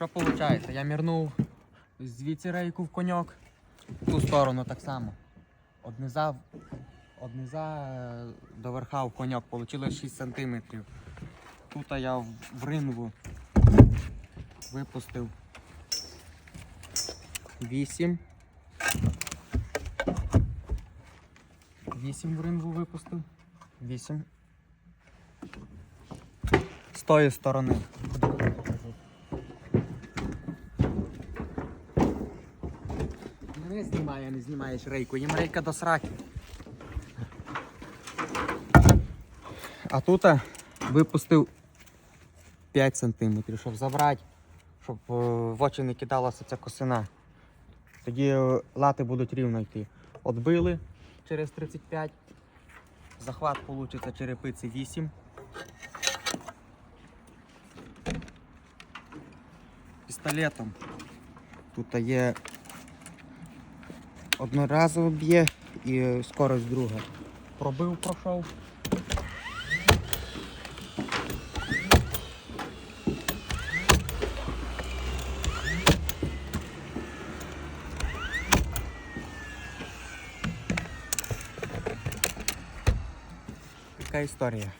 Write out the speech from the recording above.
що виходить? Я мірнув звідси рейку в коньок, в ту сторону так само. Одниза, одниза е, до верха в коньок вийшло 6 см. Тут я в ринву випустив 8. 8 в ринву випустив. 8. З тої сторони. Не знімає, не знімаєш рейку, їм рейка до сраки. А тут випустив 5 см, щоб забрати, щоб е, в очі не кидалася ця косина. Тоді е, лати будуть рівно йти. Отбили через 35. Захват вийде черепиці 8. Пістолетом. Тут є одноразово б'є і скорость друга. Пробив, пройшов. Така історія.